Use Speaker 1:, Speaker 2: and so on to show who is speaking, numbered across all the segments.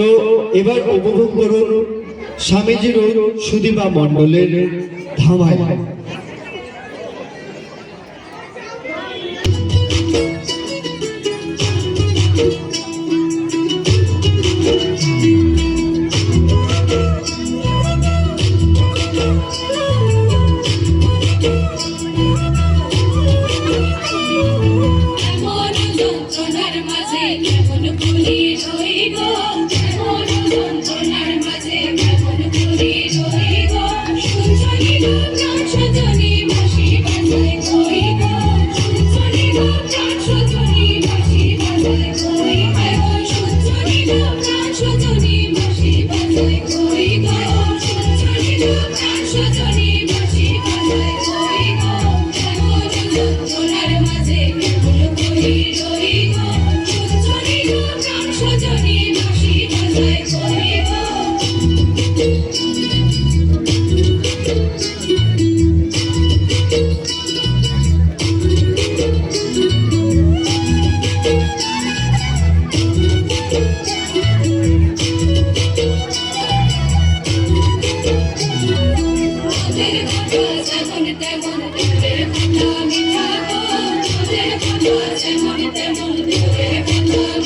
Speaker 1: তো এবার উপভোগ করুন স্বামীজির সুদীপা মণ্ডলের
Speaker 2: ধামায় মাঝে কেমন ভুলি change. Thank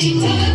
Speaker 2: you.